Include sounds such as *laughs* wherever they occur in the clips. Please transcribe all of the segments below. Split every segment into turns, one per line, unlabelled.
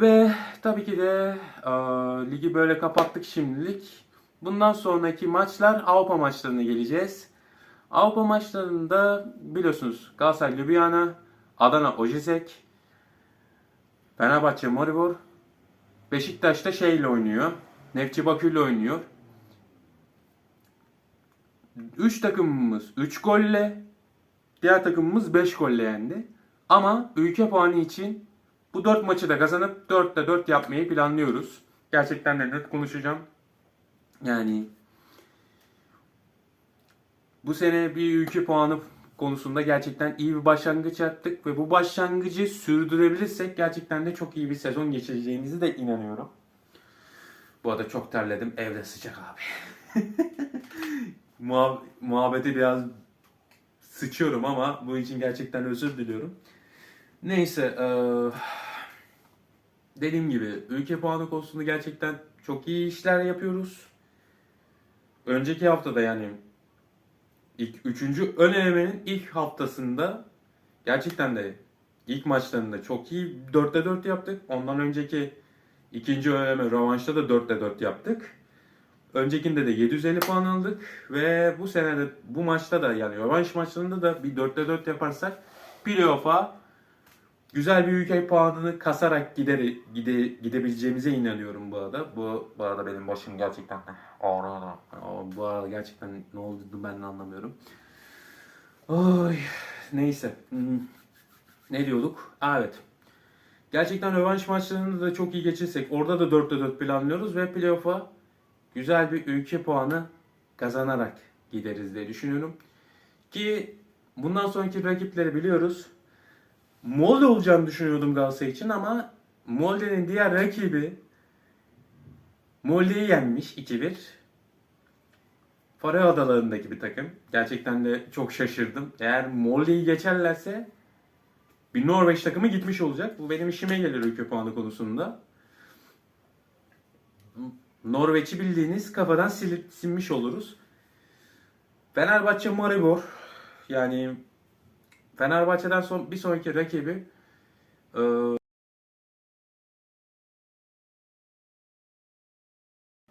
Ve tabii ki de e, ligi böyle kapattık şimdilik. Bundan sonraki maçlar Avrupa maçlarına geleceğiz. Avrupa maçlarında biliyorsunuz Galatasaray Ljubljana, Adana Ojisek, Fenerbahçe Maribor, Beşiktaş da şeyle oynuyor. Nefçi Bakü ile oynuyor. 3 takımımız 3 golle, diğer takımımız 5 golle yendi. Ama ülke puanı için bu 4 maçı da kazanıp 4'te 4 yapmayı planlıyoruz. Gerçekten de net konuşacağım. Yani bu sene bir ülke puanı konusunda gerçekten iyi bir başlangıç yaptık ve bu başlangıcı sürdürebilirsek gerçekten de çok iyi bir sezon geçireceğimizi de inanıyorum. Bu arada çok terledim. Evde sıcak abi. *laughs* Muhab- muhabbeti biraz sıçıyorum ama bunun için gerçekten özür diliyorum. Neyse, eee, dediğim gibi ülke puanı konusunda gerçekten çok iyi işler yapıyoruz. Önceki haftada yani ilk üçüncü ön elemenin ilk haftasında gerçekten de ilk maçlarında çok iyi 4'te 4 yaptık. Ondan önceki ikinci ön eleme rövanşta da 4'te 4 yaptık. Öncekinde de 750 puan aldık ve bu sene de bu maçta da yani rövanş maçlarında da bir 4'te 4 yaparsak playoff'a güzel bir ülke puanını kasarak gider, gide, gidebileceğimize inanıyorum bu arada. Bu, bu arada benim başım gerçekten ağrıyor. Bu arada gerçekten ne oldu ben de anlamıyorum. Oy, neyse. Hmm. Ne diyorduk? Aa, evet. Gerçekten rövanş maçlarını da çok iyi geçirsek orada da 4'te 4 planlıyoruz ve playoff'a güzel bir ülke puanı kazanarak gideriz diye düşünüyorum. Ki bundan sonraki rakipleri biliyoruz. Molde olacağını düşünüyordum Galatasaray için ama Molde'nin diğer rakibi Molde'yi yenmiş 2-1. Faroe Adaları'ndaki bir takım. Gerçekten de çok şaşırdım. Eğer Molde'yi geçerlerse bir Norveç takımı gitmiş olacak. Bu benim işime gelir ülke puanı konusunda. Norveç'i bildiğiniz kafadan silip silmiş oluruz. Fenerbahçe Maribor yani Fenerbahçe'den son bir sonraki rakibi e,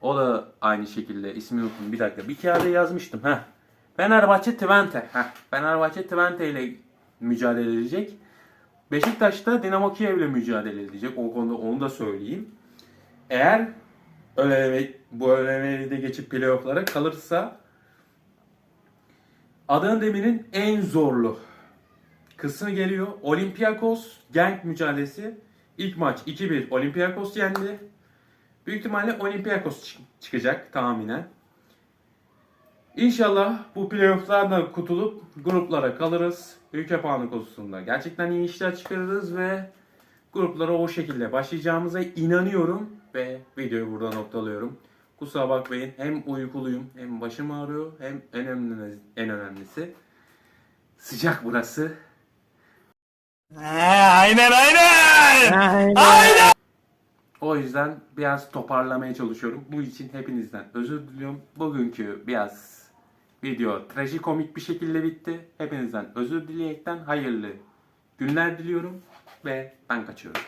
o da aynı şekilde ismini unuttum. Bir dakika. Bir kağıda yazmıştım. Heh. Fenerbahçe Twente. Heh. Fenerbahçe Twente ile mücadele edecek. Beşiktaş da Dinamo Kiev ile mücadele edecek. O konuda onu da söyleyeyim. Eğer öleme, bu ölemeyi de geçip playoff'lara kalırsa Adana Demir'in en zorlu kısmı geliyor. Olympiakos Genk mücadelesi. İlk maç 2-1 Olympiakos yendi. Büyük ihtimalle Olympiakos çık- çıkacak tahminen. İnşallah bu playoff'lardan kurtulup gruplara kalırız. Ülke puanı konusunda gerçekten iyi işler çıkarırız ve gruplara o şekilde başlayacağımıza inanıyorum ve videoyu burada noktalıyorum. Kusura bakmayın hem uykuluyum hem başım ağrıyor hem en önemlisi, en önemlisi sıcak burası.
Aynen aynen.
O yüzden biraz toparlamaya çalışıyorum. Bu için hepinizden özür diliyorum. Bugünkü biraz video trajikomik bir şekilde bitti. Hepinizden özür dileyerekten hayırlı günler diliyorum ve ben kaçıyorum.